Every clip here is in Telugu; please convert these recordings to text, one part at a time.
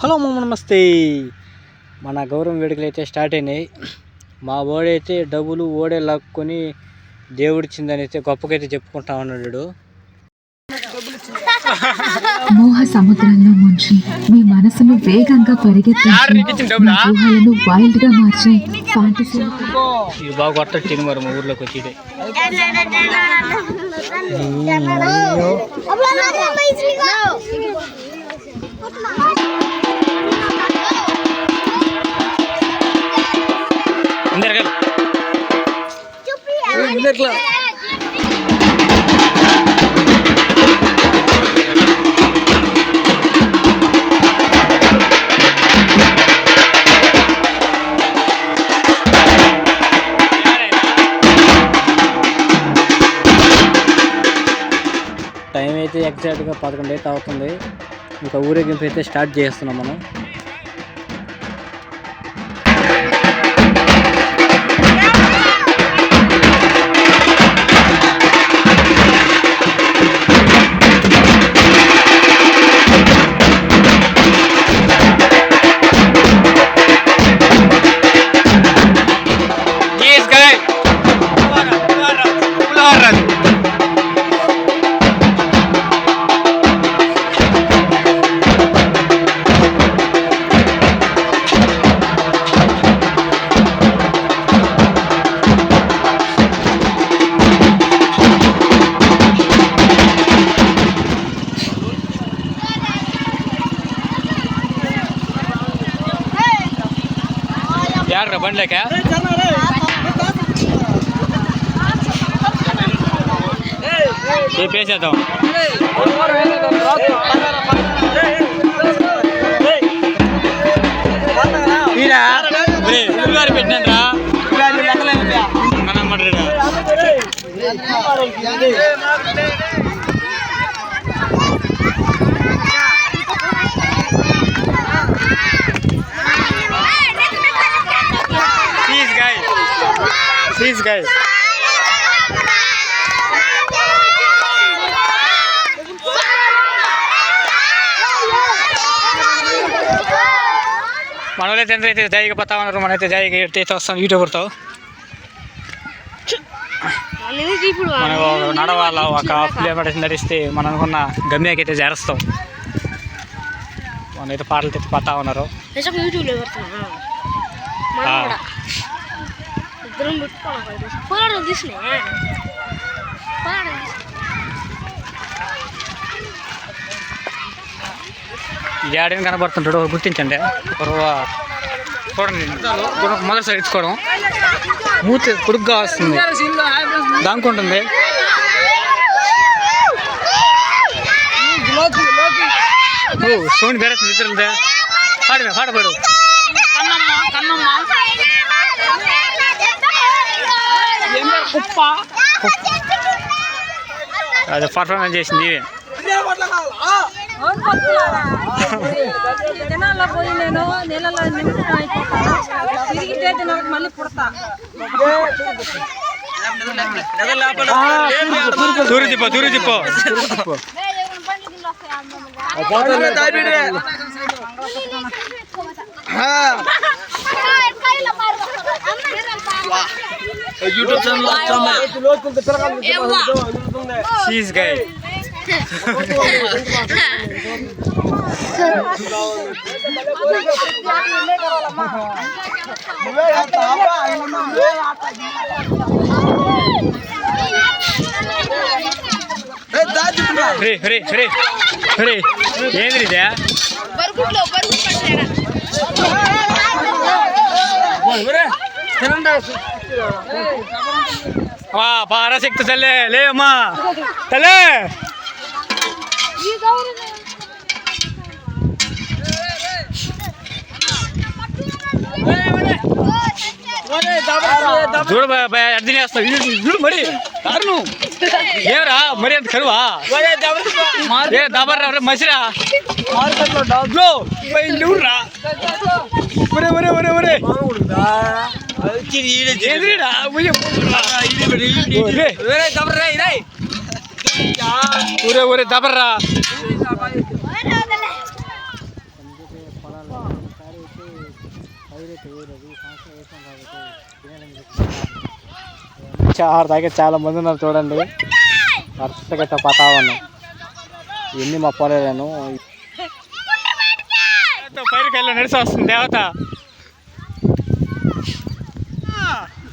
హలో మామ నమస్తే. మన గౌరవం వేడుకలు అయితే స్టార్ట్ అయినాయి. మా ఓడైతే డబ్బులు ఓడే లాక్కొని దేవుడిచ్చిందని అయితే గొప్పకైతే చెప్పుకుంటా ఉన్నాడు మోహ సముద్రంలో ముంచి మీ మనసును వేగంగా పరిగెత్తించి మీ ఊహలను వైల్డ్గా మార్చే బాగా కొట్టొచ్చింది మరి మా ఊర్లోకి వచ్చి ఇదే. టైం అయితే ఎగ్జాక్ట్గా పదకొండు అయితే అవుతుంది. ఇంకా ఊరేగింపు అయితే స్టార్ట్ చేస్తున్నాం మనం. బండ్లేక? చెప్పేసేద్దాం గారు పెట్టినంద్రా. మనం ప్లీజ్ గాయ్ మనోళ్ళైతే ఎంతైతే జాయిగా పోతా ఉన్నారు మనైతే జాయిగా ఎట్టయితే వస్తాం యూట్యూబ్ పడతావు మనం నడవాల ఒక హాఫ్ కిలోమీటర్స్ నడిస్తే మనం అనుకున్న గమ్యాకి అయితే చేరుస్తాం మనైతే పాటలు తెచ్చి పోతా ఉన్నారు ఇద్దరం పెట్టుకోవాలి పోరాటం తీసినా పోరాటం ఆడిని కనబడుతుంటాడు గుర్తించండి. చూడండి. గుర్రం మొదటిసారి ఇచ్చుకోవడం మూతి పొడుగ్గా వస్తుంది. దానుకుంటుంది సోని ಬೇರೆ నిద్రలుదే పాడవే పాడబడు అది పర్ఫార్మెన్స్ చేసింది ఇవే. దినాల్లో పోయి నేను నిమిషం అయిపోతాను. మళ్ళీ పుడతా. దూరం దూరం గై రే రే రే రే ఏంది ఇదే బరుగుట్లో వా పారశక్తి తల్లే లే అమ్మా. తల్లే. చూడు అర్థం చేస్తావు చూడు మరి. దారుణం. ఏరా మరి అంత కరువా? ఏ దబర్రా మసిరా. డబ్బులు రా ఒరే ఒరే ఒరే ఒరే. ఒరే. ఒరే దబర్రా చాలా మంది ఉన్నారు చూడండి. వరుసగా పతా ఉన్నాం ఎన్ని మా పొలేను పైరుకి వెళ్ళి నడిచి వస్తుంది దేవత.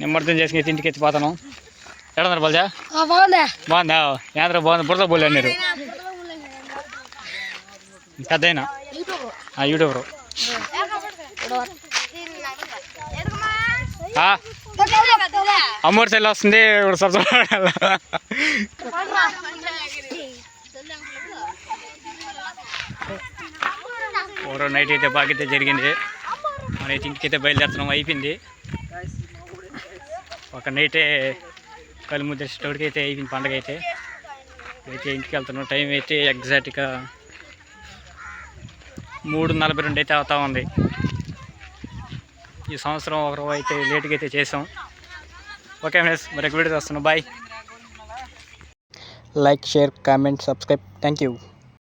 నిమ్మర్థం చేసుకుని ఇంటికి ఎత్తిపోతాను. ఎడన్నారు బల్జా? బాగుందా? బాగుందా? యాంద్ర బాగుంది? బురద బోలే అన్నారు. పెద్దయినా? యూట్యూబర్. అమ్మోడి సెల్ వస్తుంది. ఇప్పుడు సబ్స్క్రైబ్ ఓరో నైట్ అయితే బాగైతే జరిగింది. మన ఇంటికి అయితే బయలుదేరుతున్నాం. అయిపోయింది. ఒక నైటే కళ్ళు ముద్రేసేటోడికి అయితే అయిపోయింది పండగ అయితే. అయితే ఇంటికి వెళ్తున్నాం. టైం అయితే ఎగ్జాక్ట్గా మూడు నలభై రెండు అయితే అవుతా ఉంది. ఈ సంవత్సరం ఒకరు అయితే లేట్గా అయితే చేసాం. ఓకే ఫ్రెండ్స్ మరి వీడియో వస్తున్నాం. Bye. Like share comment subscribe. Thank you.